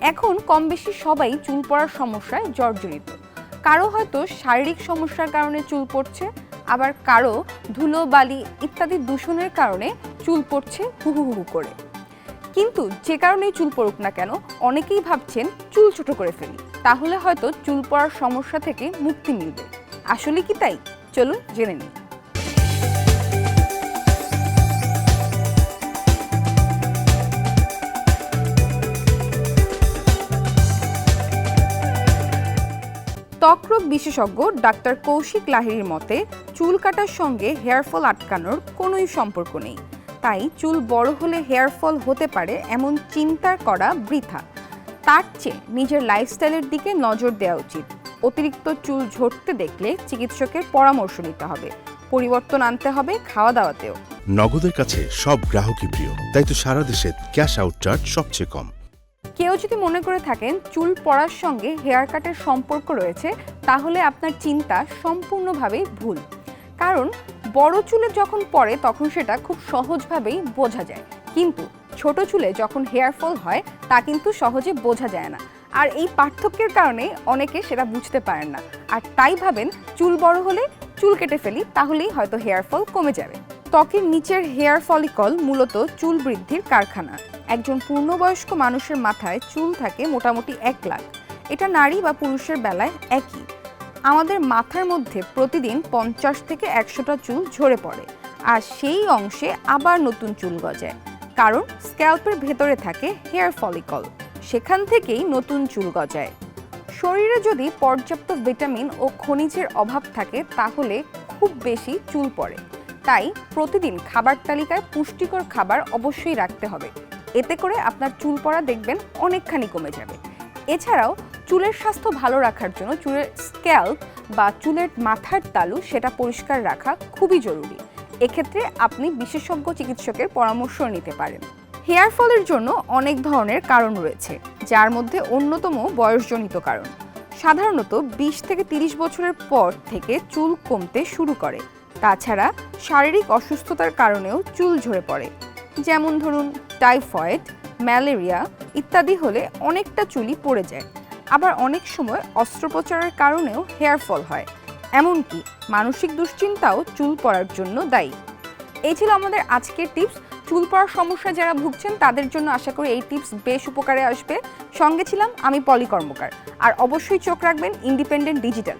এখন কম বেশি সবাই চুল পড়ার সমস্যায় জর্জরিত। কারও হয়তো শারীরিক সমস্যার কারণে চুল পড়ছে, আবার কারও ধুলো, বালি ইত্যাদি দূষণের কারণে চুল পড়ছে হুহু হু হু করে। কিন্তু যে কারণেই চুল পড়ুক না কেন, অনেকেই ভাবছেন চুল ছোট করে ফেলি, তাহলে হয়তো চুল পড়ার সমস্যা থেকে মুক্তি মিলবে। আসলে কি তাই? চলুন জেনে নিই। ত্বকরোগ বিশেষজ্ঞ ডাক্তার কৌশিক লাহিড়ির মতে, চুল কাটার সঙ্গে হেয়ার ফল আটকানোর কোনোই সম্পর্ক নেই। তাই চুল বড় হলে হেয়ার ফল হতে পারে এমন চিন্তা করা বৃথা। তার চেয়ে নিজের লাইফস্টাইলের দিকে নজর দেওয়া উচিত। অতিরিক্ত চুল ঝরতে দেখলে চিকিৎসকের পরামর্শ নিতে হবে। পরিবর্তন আনতে হবে খাওয়া দাওয়াতেও নগদের কাছে সব গ্রাহকই প্রিয়, তাই তো সারা দেশে ক্যাশ আউট চার্জ সবচেয়ে কম। কেউ যদি মনে করে থাকেন চুল পড়ার সঙ্গে হেয়ার কাটের সম্পর্ক রয়েছে, তাহলে আপনার চিন্তা সম্পূর্ণভাবেই ভুল। কারণ বড় চুলে যখন পড়ে, তখন সেটা খুব সহজভাবেই বোঝা যায়। কিন্তু ছোট চুলে যখন হেয়ার ফল হয়, তা কিন্তু সহজে বোঝা যায় না। আর এই পার্থক্যের কারণে অনেকে সেটা বুঝতে পারেন না। আর তাই ভাবেন, চুল বড় হলে চুল কেটে ফেলি, তাহলেই হয়তো হেয়ার ফল কমে যাবে। ত্বকের নিচের হেয়ার ফলিকল মূলত চুল বৃদ্ধির কারখানা। একজন পূর্ণবয়স্ক মানুষের মাথায় চুল থাকে মোটামুটি এক লাখ। এটা নারী বা পুরুষের বেলায় একই। আমাদের মাথার মধ্যে প্রতিদিন পঞ্চাশ থেকে একশোটা চুল ঝরে পড়ে আর সেই অংশে আবার নতুন চুল গজায়। কারণ স্ক্যাল্পের ভেতরে থাকে হেয়ার ফলিকল। সেখান থেকেই নতুন চুল গজায়। শরীরে যদি পর্যাপ্ত ভিটামিন ও খনিজের অভাব থাকে, তাহলে খুব বেশি চুল পড়ে। তাই প্রতিদিন খাবার তালিকায় পুষ্টিকর খাবার অবশ্যই রাখতে হবে। এতে করে আপনার চুল পড়া দেখবেন অনেকখানি কমে যাবে। এছাড়াও চুলের স্বাস্থ্য ভালো রাখার জন্য চুলের স্ক্যাল্প বা চুলের মাথার তালু সেটা পরিষ্কার রাখা খুবই জরুরি। এক্ষেত্রে আপনি বিশেষজ্ঞ চিকিৎসকের পরামর্শ নিতে পারেন। হেয়ার ফলের জন্য অনেক ধরনের কারণ রয়েছে, যার মধ্যে অন্যতম বয়সজনিত কারণ। সাধারণত বিশ থেকে তিরিশ বছরের পর থেকে চুল কমতে শুরু করে। তাছাড়া শারীরিক অসুস্থতার কারণেও চুল ঝরে পড়ে। যেমন ধরুন টাইফয়েড, ম্যালেরিয়া ইত্যাদি হলে অনেকটা চুলই পড়ে যায়। আবার অনেক সময় অস্ত্রোপচারের কারণেও হেয়ার ফল হয়। এমনকি মানসিক দুশ্চিন্তাও চুল পড়ার জন্য দায়ী। এই ছিল আমাদের আজকের টিপস। চুল পড়ার সমস্যা যারা ভুগছেন, তাদের জন্য আশা করি এই টিপস বেশ উপকারে আসবে। সঙ্গে ছিলাম আমি পলি কর্মকার। আর অবশ্যই চোখ রাখবেন ইন্ডিপেন্ডেন্ট ডিজিটাল।